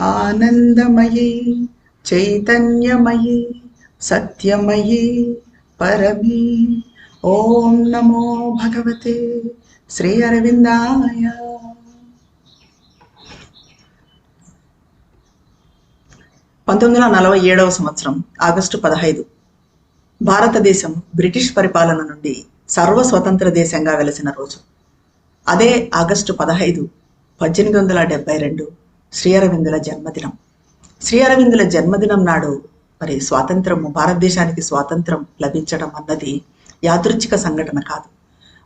ఆనందమయీ చైతన్యమయీ సత్యమయీ పరమీ. ఓం నమో భగవతే శ్రీ అరవిందాయ. పంతొమ్మిది వందల నలభై ఏడవ సంవత్సరం ఆగస్టు పదహైదు. భారతదేశం బ్రిటిష్ పరిపాలన నుండి సర్వ స్వతంత్ర దేశంగా వెలసిన రోజు. అదే ఆగస్టు పదహైదు పద్దెనిమిది వందల డెబ్బై రెండు శ్రీ అరవిందుల జన్మదినం. శ్రీ అరవిందుల జన్మదినం నాడు మరి స్వాతంత్రము భారతదేశానికి స్వాతంత్రం లభించడం అన్నది యాదృచ్ఛిక సంఘటన కాదు.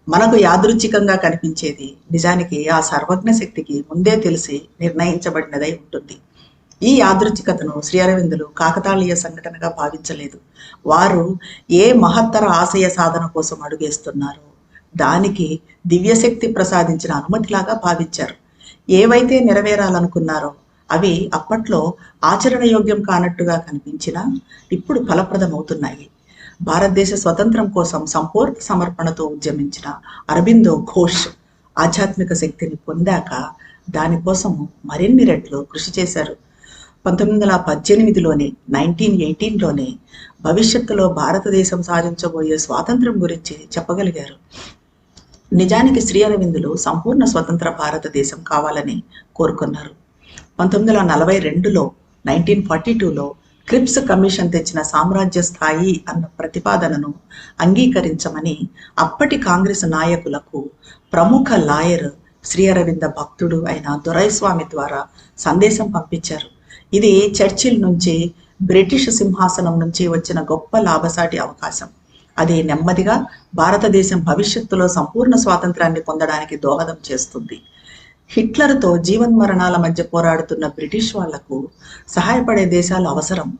మనకు యాదృచ్ఛికంగా కనిపించేది నిజానికి ఆ సర్వజ్ఞ శక్తికి ముందే తెలిసి నిర్ణయించబడినదై ఉంటుంది. ఈ యాదృచ్ఛికతను శ్రీ అరవిందులు కాకతాళీయ సంఘటనగా భావించలేదు. వారు ఏ మహత్తర ఆశయ సాధన కోసం అడుగేస్తున్నారో దానికి దివ్యశక్తి ప్రసాదించిన అనుమతిలాగా భావించారు. ఏవైతే నెరవేరాలనుకున్నారో అవి అప్పట్లో ఆచరణయోగ్యం కానట్టుగా కనిపించినా ఇప్పుడు ఫలప్రదమవుతున్నాయి. భారతదేశ స్వతంత్రం కోసం సంపూర్ణ సమర్పణతో ఉద్యమించిన అరబిందో ఘోష్ ఆధ్యాత్మిక శక్తిని పొందాక దానికోసం మరిన్ని రెట్లు కృషి చేశారు. పంతొమ్మిది వందల పద్దెనిమిదిలోనే నైన్టీన్ ఎయిటీన్లోనే భవిష్యత్తులో భారతదేశం సాధించబోయే స్వాతంత్రం గురించి చెప్పగలిగారు. నిజానికి శ్రీ అరవిందులు సంపూర్ణ స్వతంత్ర భారతదేశం కావాలని కోరుకున్నారు. పంతొమ్మిది వందల నలభై రెండులో నైన్టీన్ ఫార్టీ టూలో క్రిప్స్ కమిషన్ తెచ్చిన సామ్రాజ్య స్థాయి అన్న ప్రతిపాదనను అంగీకరించమని అప్పటి కాంగ్రెస్ నాయకులకు ప్రముఖ లాయర్ శ్రీ అరవింద భక్తుడు అయిన దొరైస్వామి ద్వారా సందేశం పంపించారు. ఇది చర్చిల్ నుంచి బ్రిటిష్ సింహాసనం నుంచి వచ్చిన గొప్ప లాభసాటి అవకాశం. అది నెమ్మదిగా భారతదేశం భవిష్యత్తులో సంపూర్ణ స్వాతంత్రాన్ని పొందడానికి దోహదం చేస్తుంది. హిట్లర్తో జీవన్మరణాల మధ్య పోరాడుతున్న బ్రిటిష్ వాళ్ళకు సహాయపడే దేశాలు అవసరం.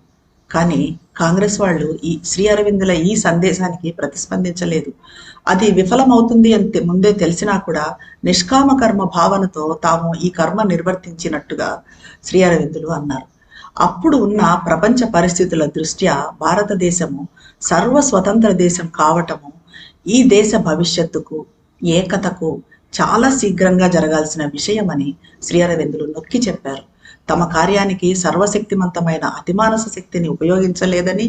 కానీ కాంగ్రెస్ వాళ్ళు ఈ శ్రీ అరవిందుల ఈ సందేశానికి ప్రతిస్పందించలేదు. అది విఫలమవుతుంది అని ముందే తెలిసినా కూడా నిష్కామ కర్మ భావనతో తాము ఈ కర్మ నిర్వర్తించినట్టుగా శ్రీ అరవిందులు అన్నారు. అప్పుడు ఉన్న ప్రపంచ పరిస్థితుల దృష్ట్యా భారతదేశము సర్వ స్వతంత్ర దేశం కావటము ఈ దేశ భవిష్యత్తుకు ఏకతకు చాలా శీఘ్రంగా జరగాల్సిన విషయమని శ్రీ అరవిందులు నొక్కి చెప్పారు. తమ కార్యానికి సర్వశక్తిమంతమైన అతిమానస శక్తిని ఉపయోగించలేదని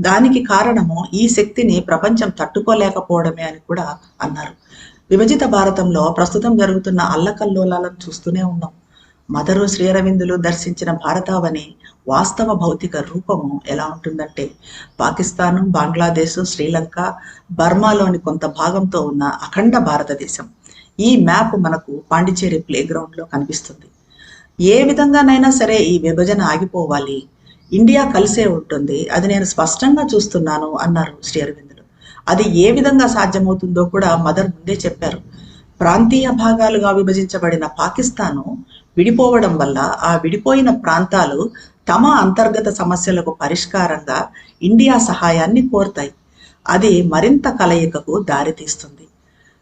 దానికి కారణము ఈ శక్తిని ప్రపంచం తట్టుకోలేకపోవడమే అని కూడా అన్నారు. విభజిత భారతంలో ప్రస్తుతం జరుగుతున్న అల్లకల్లోలాలను చూస్తూనే ఉన్నాం. మదరు శ్రీ అరవిందులు దర్శించిన భారతావని వాస్తవ భౌతిక రూపము ఎలా ఉంటుందంటే పాకిస్తాను బంగ్లాదేశ్ శ్రీలంక బర్మాలోని కొంత భాగంతో ఉన్న అఖండ భారతదేశం. ఈ మ్యాప్ మనకు పాండిచేరి ప్లే గ్రౌండ్లో కనిపిస్తుంది. ఏ విధంగానైనా సరే ఈ విభజన ఆగిపోవాలి. ఇండియా కలిసే ఉంటుంది. అది నేను స్పష్టంగా చూస్తున్నాను అన్నారు శ్రీ అరవిందులు అది ఏ విధంగా సాధ్యమవుతుందో కూడా మదర్ ముందే చెప్పారు. ప్రాంతీయ భాగాలుగా విభజించబడిన పాకిస్తాను విడిపోవడం వల్ల ఆ విడిపోయిన ప్రాంతాలు తమ అంతర్గత సమస్యలకు పరిష్కారంగా ఇండియా సహాయాన్ని కోరుతాయి. అది మరింత కలయికకు దారితీస్తుంది.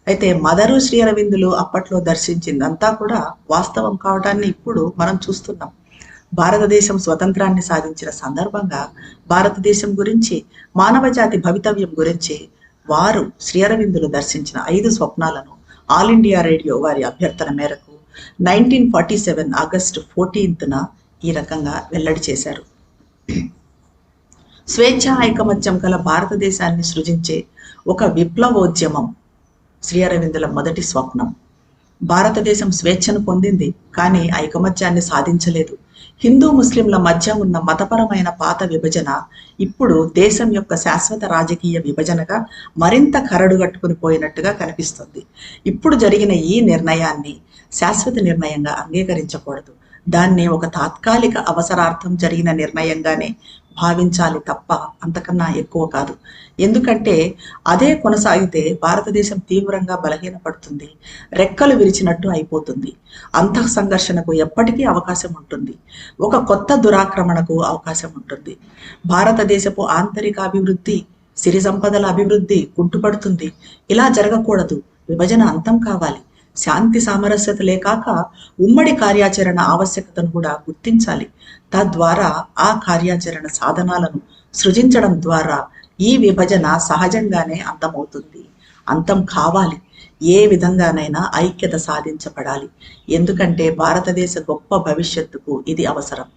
అయితే మదరు శ్రీ అరవిందులు అప్పట్లో దర్శించిందంతా కూడా వాస్తవం కావడాన్ని ఇప్పుడు మనం చూస్తున్నాం. భారతదేశం స్వతంత్రాన్ని సాధించిన సందర్భంగా భారతదేశం గురించి మానవజాతి భవితవ్యం గురించి వారు శ్రీ అరవిందులు దర్శించిన ఐదు స్వప్నాలను ఆల్ ఇండియా రేడియో వారి అభ్యర్థన మేరకు నైన్టీన్ ఫార్టీ సెవెన్ ఆగస్టు ఫోర్టీన్త్న ఈ రకంగా వెల్లడి చేశారు. స్వేచ్ఛ ఐకమత్యం గల భారతదేశాన్ని సృజించే ఒక విప్లవోద్యమం శ్రీ అరవిందుల మొదటి స్వప్నం. భారతదేశం స్వేచ్ఛను పొందింది కానీ ఐకమత్యాన్ని సాధించలేదు. హిందూ ముస్లింల మధ్య ఉన్న మతపరమైన పాత విభజన ఇప్పుడు దేశం యొక్క శాశ్వత రాజకీయ విభజనగా మరింత కరడుగట్టుకుని పోయినట్టుగా కనిపిస్తుంది. ఇప్పుడు జరిగిన ఈ నిర్ణయాన్ని శాశ్వత నిర్ణయంగా అంగీకరించకూడదు. దాన్ని ఒక తాత్కాలిక అవసరార్థం జరిగిన నిర్ణయంగానే భావించాలి తప్ప అంతకన్నా ఎక్కువ కాదు. ఎందుకంటే అదే కొనసాగితే భారతదేశం తీవ్రంగా బలహీనపడుతుంది. రెక్కలు విరిచినట్టు అయిపోతుంది. అంతః సంఘర్షణకు ఎప్పటికీ అవకాశం ఉంటుంది. ఒక కొత్త దురాక్రమణకు అవకాశం ఉంటుంది. భారతదేశపు ఆంతరిక అభివృద్ధి సిరి సంపదల అభివృద్ధి కుంటుపడుతుంది. ఇలా జరగకూడదు. విభజన అంతం కావాలి. శాంతి సామరస్యతలే కాక ఉమ్మడి కార్యాచరణ ఆవశ్యకతను కూడా గుర్తించాలి. తద్వారా ఆ కార్యాచరణ సాధనాలను సృజించడం ద్వారా ఈ విభజన సహజంగానే అంతమవుతుంది. అంతం కావాలి. ఏ విధంగానైనా ఐక్యత సాధించబడాలి. ఎందుకంటే భారతదేశ గొప్ప భవిష్యత్తుకు ఇది అవసరం.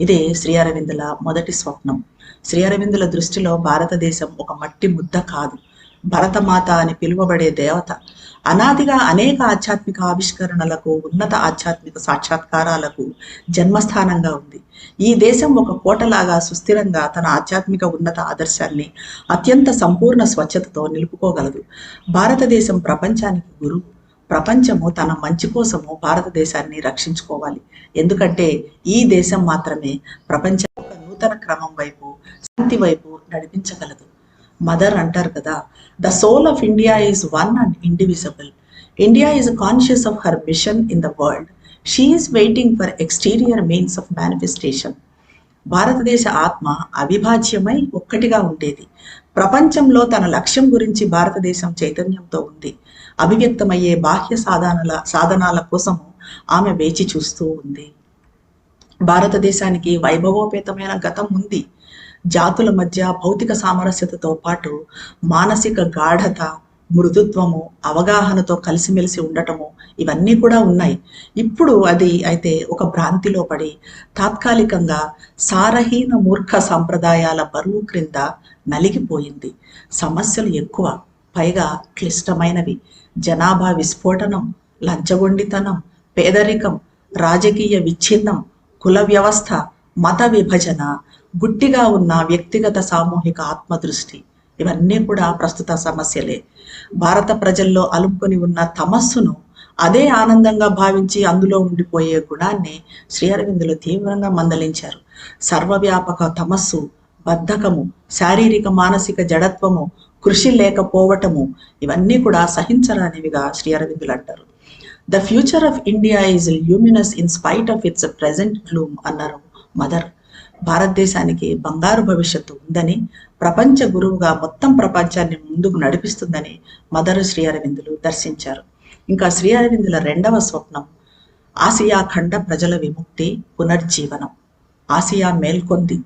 ఇదే శ్రీ అరవిందుల మొదటి స్వప్నం. శ్రీ అరవిందుల దృష్టిలో భారతదేశం ఒక మట్టి ముద్ద కాదు. భరతమాత అని పిలువబడే దేవత అనాదిగా అనేక ఆధ్యాత్మిక ఆవిష్కరణలకు ఉన్నత ఆధ్యాత్మిక సాక్షాత్కారాలకు జన్మస్థానంగా ఉంది. ఈ దేశం ఒక కోటలాగా సుస్థిరంగా తన ఆధ్యాత్మిక ఉన్నత ఆదర్శాన్ని అత్యంత సంపూర్ణ స్వచ్ఛతతో నిలుపుకోగలదు. భారతదేశం ప్రపంచానికి గురువు ప్రపంచము తన మంచి కోసము భారతదేశాన్ని రక్షించుకోవాలి. ఎందుకంటే ఈ దేశం మాత్రమే ప్రపంచ నూతన క్రమం వైపు శాంతి వైపు నడిపించగలదు. మదర్ అంటారు కదా the soul of India is one and indivisible India is conscious of her mission in the world she is waiting for exterior means of manifestation భారతదేశ ఆత్మ అవిభాజ్యమై ఒక్కటిగా ఉండేది. ప్రపంచంలో తన లక్ష్యం గురించి భారతదేశం చైతన్యంతో ఉంది. అభివ్యక్తమయ్యే బాహ్య సాధనల సాధనాల కోసము ఆమె వేచి చూస్తూ ఉంది. భారతదేశానికి వైభవోపేతమైన గతం ఉంది. జాతుల మధ్య భౌతిక సామరస్యతతో పాటు మానసిక గాఢత మృదుత్వము అవగాహనతో కలిసిమెలిసి ఉండటము ఇవన్నీ కూడా ఉన్నాయి. ఇప్పుడు అది అయితే ఒక భ్రాంతిలో పడి తాత్కాలికంగా సారహీన మూర్ఖ సంప్రదాయాల బరువు క్రింద నలిగిపోయింది. సమస్యలు ఎక్కువ పైగా క్లిష్టమైనవి. జనాభా విస్ఫోటనం లంచగొండితనం పేదరికం రాజకీయ విచ్ఛిన్నం కుల వ్యవస్థ మత విభజన గుట్టిగా ఉన్న వ్యక్తిగత సామూహిక ఆత్మదృష్టి ఇవన్నీ కూడా ప్రస్తుత సమస్యలే. భారత ప్రజల్లో అలుపుకొని ఉన్న తమస్సును అదే ఆనందంగా భావించి అందులో ఉండిపోయే గుణాన్ని శ్రీ అరవిందులు తీవ్రంగా మందలించారు. సర్వవ్యాపక తమస్సు బద్ధకము శారీరక మానసిక జడత్వము కృషి లేకపోవటము ఇవన్నీ కూడా సహించరానివిగా శ్రీ అరవిందులు అంటారు. The future of India is luminous in spite of its present gloom అన్నారు మదర్ భారతదేశానికి బంగారు భవిష్యత్తు ఉందని ప్రపంచ గురువుగా మొత్తం ప్రపంచాన్ని ముందుకు నడిపిస్తుందని మదరు శ్రీ అరవిందులు దర్శించారు. ఇంకా శ్రీ అరవిందుల రెండవ స్వప్నం ఆసియా ఖండ ప్రజల విముక్తి పునర్జీవనం. ఆసియా మేల్కొంది.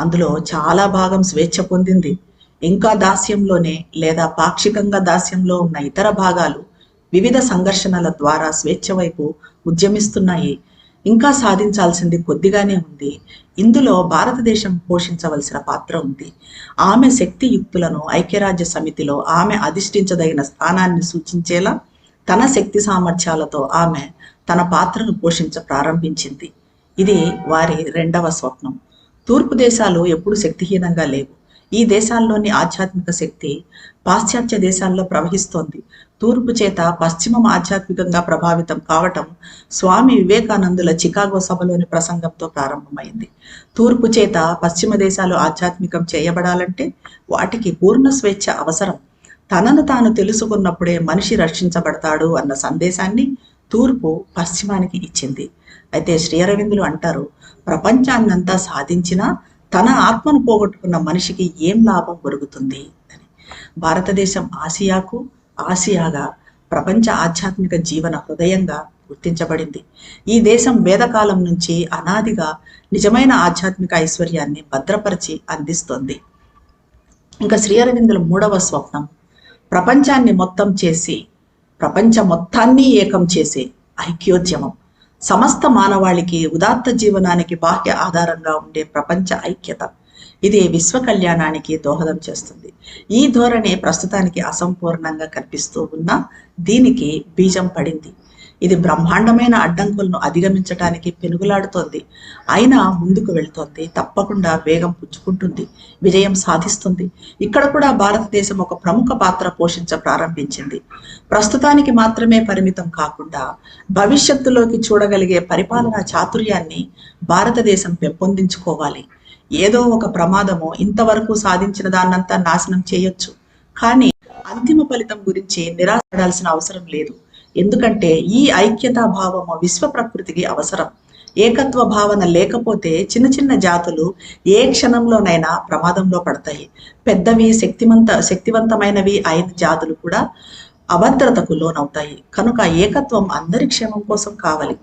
అందులో చాలా భాగం స్వేచ్ఛ పొందింది. ఇంకా దాస్యంలోనే లేదా పాక్షికంగా దాస్యంలో ఉన్న ఇతర భాగాలు వివిధ సంఘర్షణల ద్వారా స్వేచ్ఛ వైపు ఉద్యమిస్తున్నాయి. ఇంకా సాధించాల్సింది కొద్దిగానే ఉంది. ఇందులో భారతదేశం పోషించవలసిన పాత్ర ఉంది. ఆమె శక్తి యుక్తులను ఐక్యరాజ్య సమితిలో ఆమె అధిష్ఠించదగిన స్థానాన్ని సూచించేలా తన శక్తి సామర్థ్యాలతో ఆమె తన పాత్రను పోషించ ప్రారంభించింది. ఇది వారి రెండవ స్వప్నం. తూర్పు దేశాలు ఎప్పుడు శక్తిహీనంగా లేవు. ఈ దేశాల్లోని ఆధ్యాత్మిక శక్తి పాశ్చాత్య దేశాల్లో ప్రవహిస్తోంది. తూర్పు చేత పశ్చిమం ఆధ్యాత్మికంగా ప్రభావితం కావటం స్వామి వివేకానందుల చికాగో సభలోని ప్రసంగంతో ప్రారంభమైంది. తూర్పు చేత పశ్చిమ దేశాలు ఆధ్యాత్మికం చేయబడాలంటే వాటికి పూర్ణ స్వేచ్ఛ అవసరం. తనను తాను తెలుసుకున్నప్పుడే మనిషి రక్షించబడతాడు అన్న సందేశాన్ని తూర్పు పశ్చిమానికి ఇచ్చింది. అయితే శ్రీ అరవిందులు అంటారు ప్రపంచాన్నంతా సాధించినా తన ఆత్మను పోగొట్టుకున్న మనిషికి ఏం లాభం ఒరుగుతుంది అని. భారతదేశం ఆసియాకు ఆసియాగా ప్రపంచ ఆధ్యాత్మిక జీవన హృదయంగా గుర్తించబడింది. ఈ దేశం వేదకాలం నుంచి అనాదిగా నిజమైన ఆధ్యాత్మిక ఐశ్వర్యాన్ని భద్రపరిచి అందిస్తోంది. ఇంకా శ్రీ అరవిందుల మూడవ స్వప్నం ప్రపంచాన్ని మొత్తం చేసి ప్రపంచ మొత్తాన్ని ఏకం చేసే ఐక్యోద్యమం. సమస్త మానవాళికి ఉదాత్త జీవనానికి బాహ్య ఆధారంగా ఉండే ప్రపంచ ఐక్యత ఇది విశ్వ కళ్యాణానికి దోహదం చేస్తుంది. ఈ ధోరణి ప్రస్తుతానికి అసంపూర్ణంగా కనిపిస్తూ ఉన్నా దీనికి బీజం పడింది. ఇది బ్రహ్మాండమైన అడ్డంకులను అధిగమించడానికి పెనుగులాడుతోంది. అయినా ముందుకు వెళుతోంది. తప్పకుండా వేగం పుచ్చుకుంటుంది. విజయం సాధిస్తుంది. ఇక్కడ కూడా భారతదేశం ఒక ప్రముఖ పాత్ర పోషించ ప్రారంభించింది. ప్రస్తుతానికి మాత్రమే పరిమితం కాకుండా భవిష్యత్తులోకి చూడగలిగే పరిపాలనా చాతుర్యాన్ని భారతదేశం పెంపొందించుకోవాలి. ఏదో ఒక ప్రమాదము ఇంతవరకు సాధించిన దాన్నంతా నాశనం చేయొచ్చు. కానీ అంతిమ ఫలితం గురించి నిరాశపడాల్సిన అవసరం లేదు. ఎందుకంటే ఈ ఐక్యతా భావము విశ్వ ప్రకృతికి అవసరం. ఏకత్వ భావన లేకపోతే చిన్న చిన్న జాతులు ఏ క్షణంలోనైనా ప్రమాదంలో పడతాయి. పెద్దవి శక్తివంత శక్తివంతమైనవి అయిన జాతులు కూడా అభద్రతకు లోనవుతాయి. కనుక ఏకత్వం అందరి క్షేమం కోసం కావాలి.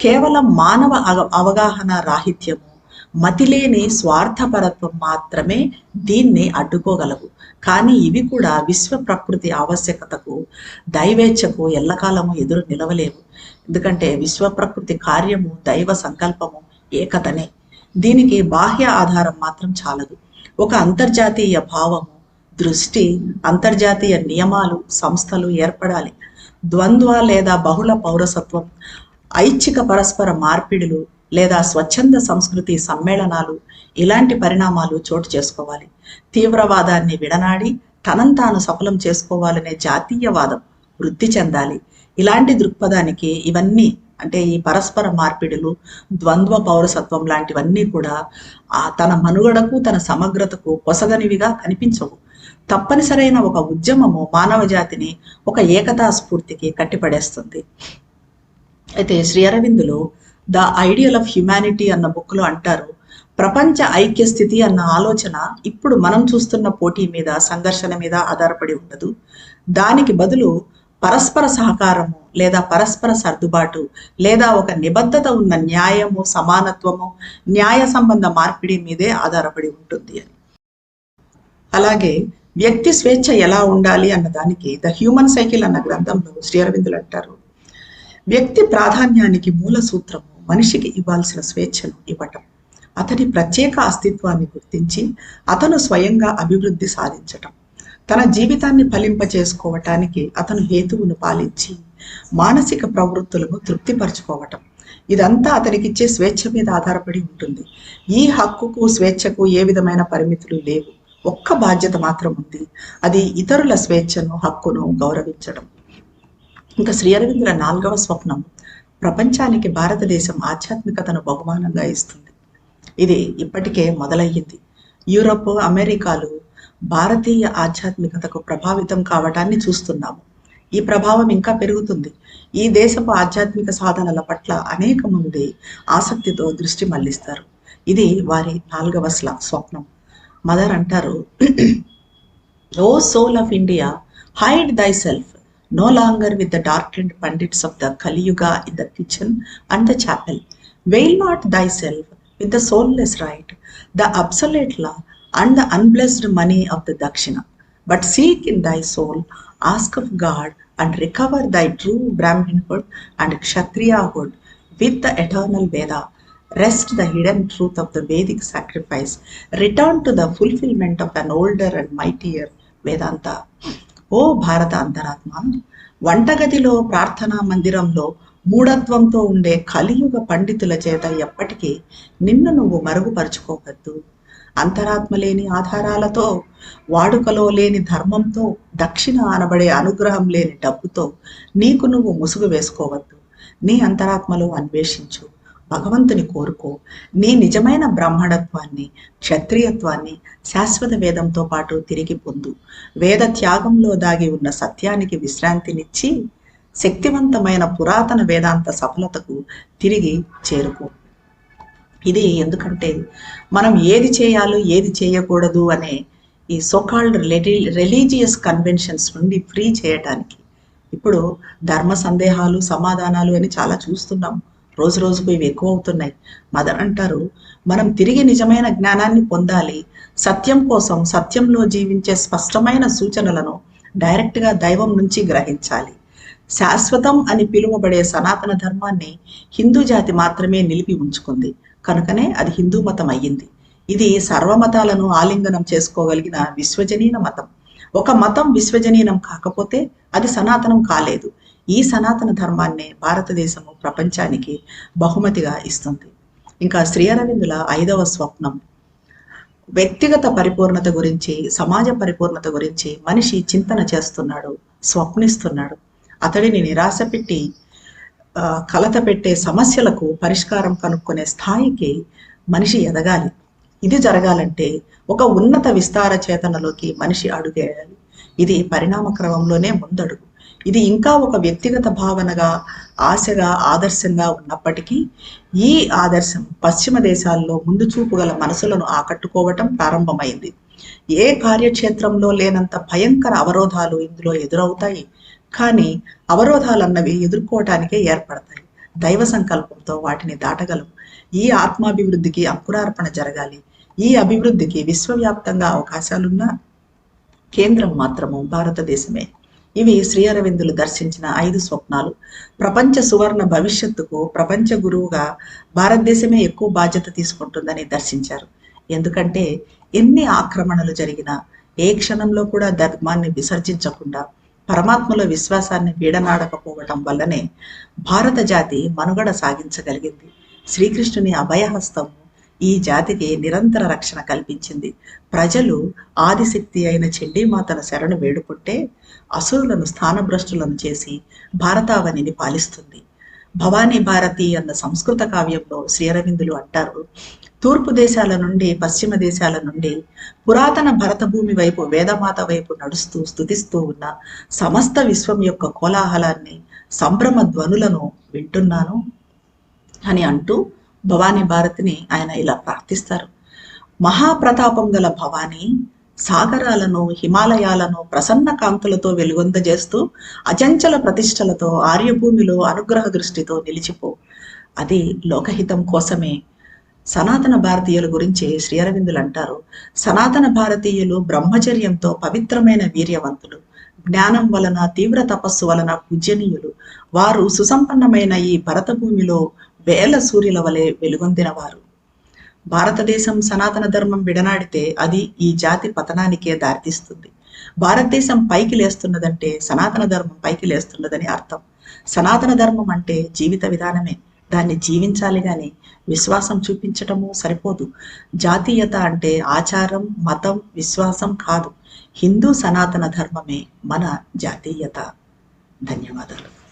కేవలం మానవ అవ- అవగాహన రాహిత్యము మతిలేని స్వార్థపరత్వం మాత్రమే దీన్ని అడ్డుకోగలవు. కానీ ఇవి కూడా విశ్వ ప్రకృతి ఆవశ్యకతకు దైవేచ్ఛకు ఎల్లకాలము ఎదురు నిలవలేవు. ఎందుకంటే విశ్వ ప్రకృతి కార్యము దైవ సంకల్పము ఏకతనే. దీనికి బాహ్య ఆధారం మాత్రం చాలదు. ఒక అంతర్జాతీయ భావము దృష్టి అంతర్జాతీయ నియమాలు సంస్థలు ఏర్పడాలి. ద్వంద్వ లేదా బహుళ పౌరసత్వం ఐచ్ఛిక పరస్పర మార్పిడులు లేదా స్వచ్ఛంద సంస్కృతి సమ్మేళనాలు ఇలాంటి పరిణామాలు చోటు చేసుకోవాలి. తీవ్రవాదాన్ని విడనాడి తనంతాను సఫలం చేసుకోవాలనే జాతీయవాదం వృద్ధి చెందాలి. ఇలాంటి దృక్పథానికి ఇవన్నీ అంటే ఈ పరస్పర మార్పిడులు ద్వంద్వ పౌరసత్వం లాంటివన్నీ కూడా ఆ తన మనుగడకు తన సమగ్రతకు పొసగనివిగా కనిపించవు. తప్పనిసరైన ఒక ఉద్యమము మానవ జాతిని ఒక ఏకతా స్ఫూర్తికి కట్టిపడేస్తుంది. అయితే శ్రీ అరవిందులు ద ఐడియల్ ఆఫ్ హ్యుమానిటీ అన్న బుక్లో అంటారు. ప్రపంచ ఐక్య స్థితి అన్న ఆలోచన ఇప్పుడు మనం చూస్తున్న పోటీ మీద సంఘర్షణ మీద ఆధారపడి ఉండదు. దానికి బదులు పరస్పర సహకారము లేదా పరస్పర సర్దుబాటు లేదా ఒక నిబద్ధత ఉన్న న్యాయము సమానత్వము న్యాయ సంబంధ మార్పిడి మీదే ఆధారపడి ఉంటుంది అని. అలాగే వ్యక్తి స్వేచ్ఛ ఎలా ఉండాలి అన్న దానికి ద హ్యూమన్ సైకిల్ అన్న గ్రంథంలో శ్రీ అరవిందులు అంటారు. వ్యక్తి ప్రాధాన్యానికి మూల సూత్రము మనిషికి ఇవ్వాల్సిన స్వేచ్ఛను ఇవ్వటం. అతని ప్రత్యేక అస్తిత్వాన్ని గుర్తించి అతను స్వయంగా అభివృద్ధి సాధించటం. తన జీవితాన్ని ఫలింప చేసుకోవటానికి అతను హేతువును పాలించి మానసిక ప్రవృత్తులను తృప్తిపరచుకోవటం. ఇదంతా అతనికిచ్చే స్వేచ్ఛ మీద ఆధారపడి ఉంటుంది. ఈ హక్కుకు స్వేచ్ఛకు ఏ విధమైన పరిమితులు లేవు. ఒక్క బాధ్యత మాత్రం ఉంది. అది ఇతరుల స్వేచ్ఛను హక్కును గౌరవించడం ఇంకా శ్రీ అరవిందుల నాలుగవ స్వప్నం. ప్రపంచానికి భారతదేశం ఆధ్యాత్మికతను బహుమానంగా ఇస్తుంది. ఇది ఇప్పటికే మొదలయ్యింది. యూరప్ అమెరికాలు భారతీయ ఆధ్యాత్మికతకు ప్రభావితం కావటాన్ని చూస్తున్నాము. ఈ ప్రభావం ఇంకా పెరుగుతుంది. ఈ దేశపు ఆధ్యాత్మిక సాధనల పట్ల అనేక మంది ఆసక్తితో దృష్టి మళ్ళిస్తారు. ఇది వారి నాలుగవ స్వప్నం. మదర్ అంటారు O soul of India hide thy self no longer with the darkened pandits of the Kaliyuga in the kitchen and the chapel. Veil not thyself with the soulless right, the obsolete law, and the unblessed money of the Dakshina, but seek in thy soul, ask of God, and recover thy true Brahminhood and Kshatriyahood with the eternal Veda. Rest the hidden truth of the Vedic sacrifice. Return to the fulfillment of an older and mightier Vedanta. ఓ భారత అంతరాత్మ వంటగదిలో ప్రార్థనా మందిరంలో మూఢత్వంతో ఉండే కలియుగ పండితుల చేత ఎప్పటికీ నిన్ను నువ్వు మరుగుపరుచుకోవద్దు. అంతరాత్మ లేని ఆధారాలతో వాడుకలో లేని ధర్మంతో దక్షిణ అనబడే అనుగ్రహం లేని డబ్బుతో నీకు నువ్వు ముసుగు వేసుకోవద్దు. నీ అంతరాత్మలో అన్వేషించు. భగవంతుని కోరుకో. నీ నిజమైన బ్రాహ్మణత్వాన్ని క్షత్రియత్వాన్ని శాశ్వత వేదంతో పాటు తిరిగి పొందు. వేద త్యాగంలో దాగి ఉన్న సత్యానికి విశ్రాంతినిచ్చి శక్తివంతమైన పురాతన వేదాంత సఫలతకు తిరిగి చేరుకో. ఇది ఎందుకంటే మనం ఏది చేయాలో ఏది చేయకూడదు అనే ఈ సోకాల్డ్ రిలీజియస్ కన్వెన్షన్స్ నుండి ఫ్రీ చేయటానికి. ఇప్పుడు ధర్మ సందేహాలు సమాధానాలు అని చాలా చూస్తున్నాం. రోజు రోజుకు ఇవి ఎక్కువ అవుతున్నాయి. మదర్ అంటారు మనం తిరిగి నిజమైన జ్ఞానాన్ని పొందాలి. సత్యం కోసం సత్యంలో జీవించే స్పష్టమైన సూచనలను డైరెక్ట్గా దైవం నుంచి గ్రహించాలి. శాశ్వతం అని పిలువబడే సనాతన ధర్మాన్ని హిందూ జాతి మాత్రమే నిలిపి ఉంచుకుంది. కనుకనే అది హిందూ మతం అయ్యింది. ఇది సర్వమతాలను ఆలింగనం చేసుకోగలిగిన విశ్వజనీన మతం. ఒక మతం విశ్వజనీనం కాకపోతే అది సనాతనం కాలేదు. ఈ సనాతన ధర్మాన్నే భారతదేశము ప్రపంచానికి బహుమతిగా ఇస్తుంది. ఇంకా శ్రీ అరవిందుల ఐదవ స్వప్నం. వ్యక్తిగత పరిపూర్ణత గురించి సమాజ పరిపూర్ణత గురించి మనిషి చింతన చేస్తున్నాడు స్వప్నిస్తున్నాడు. అతడిని నిరాశ పెట్టి కలత పెట్టే సమస్యలకు పరిష్కారం కనుక్కునే స్థాయికి మనిషి ఎదగాలి. ఇది జరగాలంటే ఒక ఉన్నత విస్తార చేతనలోకి మనిషి అడుగేయాలి. ఇది పరిణామ క్రమంలోనే ముందడుగు. ఇది ఇంకా ఒక వ్యక్తిగత భావనగా ఆశగా ఆదర్శంగా ఉన్నప్పటికీ ఈ ఆదర్శం పశ్చిమ దేశాల్లో ముందు చూపు గల మనసులను ఆకట్టుకోవటం ప్రారంభమైంది. ఏ కార్యక్షేత్రంలో లేనంత భయంకర అవరోధాలు ఇందులో ఎదురవుతాయి? కానీ అవరోధాలన్నవి ఎదుర్కోవటానికే ఏర్పడతాయి. దైవ సంకల్పంతో వాటిని దాటగలం. ఈ ఆత్మాభివృద్ధికి అంకురార్పణ జరగాలి. ఈ అభివృద్ధికి విశ్వవ్యాప్తంగా అవకాశాలున్న కేంద్రం మాత్రము భారతదేశమే. ఇవి శ్రీ అరవిందులు దర్శించిన ఐదు స్వప్నాలు. ప్రపంచ సువర్ణ భవిష్యత్తుకు ప్రపంచ గురువుగా భారతదేశమే ఎక్కువ బాధ్యత తీసుకుంటుందని దర్శించారు. ఎందుకంటే ఎన్ని ఆక్రమణలు జరిగినా ఏ క్షణంలో కూడా ధర్మాన్ని విసర్జించకుండా పరమాత్మలో విశ్వాసాన్ని వీడనాడకపోవటం వల్లనే భారత జాతి మనుగడ సాగించగలిగింది. శ్రీకృష్ణుని అభయహస్తము ఈ జాతికి నిరంతర రక్షణ కల్పించింది. ప్రజలు ఆదిశక్తి అయిన చండీమాతన శరణు వేడుకుంటే అసురులను స్థానభ్రష్టులను చేసి భారతావనిని పాలిస్తుంది. భవానీ భారతి అన్న సంస్కృత కావ్యంలో శ్రీరవిందులు అంటారు తూర్పు దేశాల నుండి పశ్చిమ దేశాల నుండి పురాతన భరత భూమి వైపు వేదమాత వైపు నడుస్తూ స్థుతిస్తూ ఉన్న సమస్త విశ్వం యొక్క కోలాహలాన్ని సంభ్రమ ధ్వనులను వింటున్నాను అని అంటూ భవానీ భారతిని ఆయన ఇలా ప్రార్థిస్తారు. మహాప్రతాపం గల భవానీ సాగరాలను హిమాలయాలను ప్రసన్న కాంతులతో వెలుగొందజేస్తూ అచంచల ప్రతిష్టలతో ఆర్యభూమిలో అనుగ్రహ దృష్టితో నిలిచిపో. అది లోకహితం కోసమే. సనాతన భారతీయుల గురించి శ్రీ అరవిందులు అంటారు. సనాతన భారతీయులు బ్రహ్మచర్యంతో పవిత్రమైన వీర్యవంతులు. జ్ఞానం వలన తీవ్ర తపస్సు వలన పూజనీయులు వారు సుసంపన్నమైన ఈ భరత భూమిలో వేల సూర్యుల వలె వెలుగొందినవారు. భారతదేశం సనాతన ధర్మం విడనాడితే అది ఈ జాతి పతనానికే దారితీస్తుంది. భారతదేశం పైకి లేస్తున్నదంటే సనాతన ధర్మం పైకి లేస్తున్నదని అర్థం. సనాతన ధర్మం అంటే జీవిత విధానమే. దాన్ని జీవించాలి కానీ విశ్వాసం చూపించటము సరిపోదు. జాతీయత అంటే ఆచారం మతం విశ్వాసం కాదు. హిందూ సనాతన ధర్మమే మన జాతీయత. ధన్యవాదాలు.